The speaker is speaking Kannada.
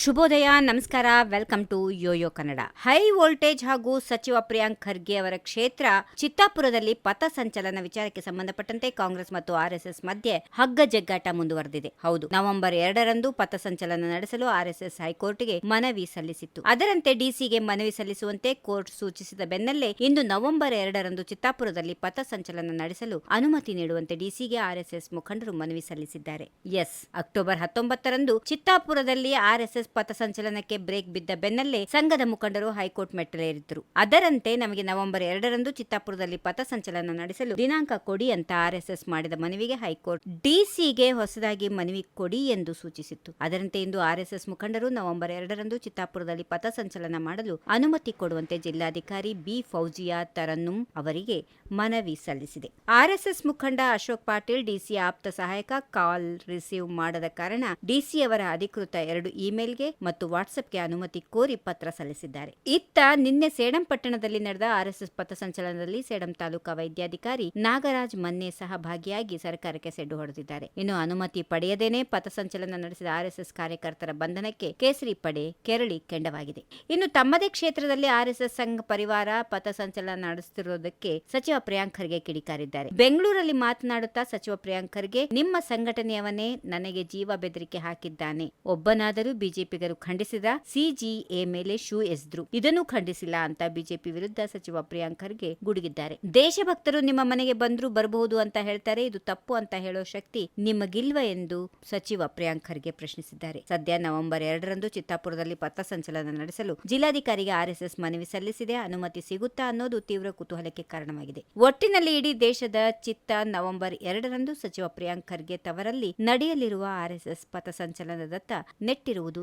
ಶುಭೋದಯ, ನಮಸ್ಕಾರ, welcome to YoYo Kannada. High voltage ಹಾಗೂ ಸಚಿವ ಪ್ರಿಯಾಂಕ್ ಖರ್ಗೆ ಅವರ ಕ್ಷೇತ್ರ ಚಿತ್ತಾಪುರದಲ್ಲಿ ಪಥಸಂಚಲನ ವಿಚಾರಕ್ಕೆ ಸಂಬಂಧಪಟ್ಟಂತೆ ಕಾಂಗ್ರೆಸ್ ಮತ್ತು ಆರ್ಎಸ್ಎಸ್ ಮಧ್ಯೆ ಹಗ್ಗ ಜಗ್ಗಾಟ ಮುಂದುವರೆದಿದೆ. ಹೌದು, ನವೆಂಬರ್ ಎರಡರಂದು ಪಥ ಸಂಚಲನ ನಡೆಸಲು ಆರ್ಎಸ್ಎಸ್ ಹೈಕೋರ್ಟ್ಗೆ ಮನವಿ ಸಲ್ಲಿಸಿತ್ತು. ಅದರಂತೆ ಡಿಸಿಗೆ ಮನವಿ ಸಲ್ಲಿಸುವಂತೆ ಕೋರ್ಟ್ ಸೂಚಿಸಿದ ಬೆನ್ನಲ್ಲೇ ಇಂದು ನವೆಂಬರ್ ಎರಡರಂದು ಚಿತ್ತಾಪುರದಲ್ಲಿ ಪಥಸಂಚಲನ ನಡೆಸಲು ಅನುಮತಿ ನೀಡುವಂತೆ ಡಿಸಿಗೆ ಆರ್ಎಸ್ಎಸ್ ಮುಖಂಡರು ಮನವಿ ಸಲ್ಲಿಸಿದ್ದಾರೆ. ಎಸ್, ಅಕ್ಟೋಬರ್ ಹತ್ತೊಂಬತ್ತರಂದು ಚಿತ್ತಾಪುರದಲ್ಲಿ ಆರ್ಎಸ್ಎಸ್ ಪಥಸಂಚಲನಕ್ಕೆ ಬ್ರೇಕ್ ಬಿದ್ದ ಬೆನ್ನಲ್ಲೇ ಸಂಘದ ಮುಖಂಡರು ಹೈಕೋರ್ಟ್ ಮೆಟ್ಟಲೇರಿದ್ದರು. ಅದರಂತೆ ನಮಗೆ ನವೆಂಬರ್ ಎರಡರಂದು ಚಿತ್ತಾಪುರದಲ್ಲಿ ಪಥಸಂಚಲನ ನಡೆಸಲು ದಿನಾಂಕ ಕೊಡಿ ಅಂತ ಆರ್ಎಸ್ಎಸ್ ಮಾಡಿದ ಮನವಿಗೆ ಹೈಕೋರ್ಟ್ ಡಿಸಿಗೆ ಹೊಸದಾಗಿ ಮನವಿ ಕೊಡಿ ಎಂದು ಸೂಚಿಸಿತ್ತು. ಅದರಂತೆ ಇಂದು ಆರ್ಎಸ್ಎಸ್ ಮುಖಂಡರು ನವೆಂಬರ್ ಎರಡರಂದು ಚಿತ್ತಾಪುರದಲ್ಲಿ ಪಥಸಂಚಲನ ಮಾಡಲು ಅನುಮತಿ ಕೊಡುವಂತೆ ಜಿಲ್ಲಾಧಿಕಾರಿ ಬಿ ಫೌಜಿಯಾ ತರನ್ನುಂ ಅವರಿಗೆ ಮನವಿ ಸಲ್ಲಿಸಿದೆ. ಆರ್ಎಸ್ಎಸ್ ಮುಖಂಡ ಅಶೋಕ್ ಪಾಟೀಲ್ ಡಿಸಿ ಆಪ್ತ ಸಹಾಯಕ ಕಾಲ್ ರಿಸೀವ್ ಮಾಡದ ಕಾರಣ ಡಿಸಿ ಅವರ ಅಧಿಕೃತ ಎರಡು ಇಮೇಲ್ಗೆ ಮತ್ತು ವಾಟ್ಸ್ಆಪ್ಗೆ ಅನುಮತಿ ಕೋರಿ ಪತ್ರ ಸಲ್ಲಿಸಿದ್ದಾರೆ. ಇತ್ತ ನಿನ್ನೆ ಸೇಡಂ ಪಟ್ಟಣದಲ್ಲಿ ನಡೆದ ಆರ್ಎಸ್ಎಸ್ ಪಥಸಂಚಲನದಲ್ಲಿ ಸೇಡಂ ತಾಲೂಕಾ ವೈದ್ಯಾಧಿಕಾರಿ ನಾಗರಾಜ್ ಮನ್ನೆ ಸಹ ಭಾಗಿಯಾಗಿ ಸರ್ಕಾರಕ್ಕೆ ಸೆಡ್ಡು ಹೊಡೆದಿದ್ದಾರೆ. ಇನ್ನು ಅನುಮತಿ ಪಡೆಯದೇನೆ ಪಥಸಂಚಲನ ನಡೆಸಿದ ಆರ್ಎಸ್ಎಸ್ ಕಾರ್ಯಕರ್ತರ ಬಂಧನಕ್ಕೆ ಕೇಸರಿ ಪಡೆ ಕೆರಳಿ ಕೆಂಡವಾಗಿದೆ. ಇನ್ನು ತಮ್ಮದೇ ಕ್ಷೇತ್ರದಲ್ಲಿ ಆರ್ಎಸ್ಎಸ್ ಸಂಘ ಪರಿವಾರ ಪಥಸಂಚಲನ ನಡೆಸುತ್ತಿರುವುದಕ್ಕೆ ಸಚಿವ ಪ್ರಿಯಾಂಕ್ ಖರ್ಗೆ ಕಿಡಿಕಾರಿದ್ದಾರೆ. ಬೆಂಗಳೂರಲ್ಲಿ ಮಾತನಾಡುತ್ತಾ ಸಚಿವ ಪ್ರಿಯಾಂಕ್ ಖರ್ಗೆ, ನಿಮ್ಮ ಸಂಘಟನೆಯವನೇ ನನಗೆ ಜೀವ ಬೆದರಿಕೆ ಹಾಕಿದ್ದಾನೆ. ಒಬ್ಬನಾದರೂ ಬಿಜೆಪಿಗರು ಖಂಡಿಸಿದ ಸಿಜಿಎ ಮೇಲೆ ಶೂ ಎಸೆದ್ರು. ಇದನ್ನು ಖಂಡಿಸಿಲ್ಲ ಅಂತ ಬಿಜೆಪಿ ವಿರುದ್ಧ ಸಚಿವ ಪ್ರಿಯಾಂಕ್ ಖರ್ಗೆ ಗುಡುಗಿದ್ದಾರೆ. ದೇಶಭಕ್ತರು ನಿಮ್ಮ ಮನೆಗೆ ಬಂದ್ರು ಬರಬಹುದು ಅಂತ ಹೇಳ್ತಾರೆ. ಇದು ತಪ್ಪು ಅಂತ ಹೇಳೋ ಶಕ್ತಿ ನಿಮಗಿಲ್ವ ಎಂದು ಸಚಿವ ಪ್ರಿಯಾಂಕ್ ಖರ್ಗೆ ಪ್ರಶ್ನಿಸಿದ್ದಾರೆ. ಸದ್ಯ ನವೆಂಬರ್ ಎರಡರಂದು ಚಿತ್ತಾಪುರದಲ್ಲಿ ಪಥಸಂಚಲನ ನಡೆಸಲು ಜಿಲ್ಲಾಧಿಕಾರಿಗೆ ಆರ್ಎಸ್ಎಸ್ ಮನವಿ ಸಲ್ಲಿಸಿದೆ. ಅನುಮತಿ ಸಿಗುತ್ತಾ ಅನ್ನೋದು ತೀವ್ರ ಕುತೂಹಲಕ್ಕೆ ಕಾರಣವಾಗಿದೆ. ಒಟ್ಟಿನಲ್ಲಿ ಇಡೀ ದೇಶದ ಚಿತ್ತ ನವೆಂಬರ್ ಎರಡರಂದು ಸಚಿವ ಪ್ರಿಯಾಂಕ್ ಖರ್ಗೆ ತವರಲ್ಲಿ ನಡೆಯಲಿರುವ ಆರ್ಎಸ್ಎಸ್ ಪಥಸಂಚಲನದತ್ತ ನೆಟ್ಟಿರುವುದು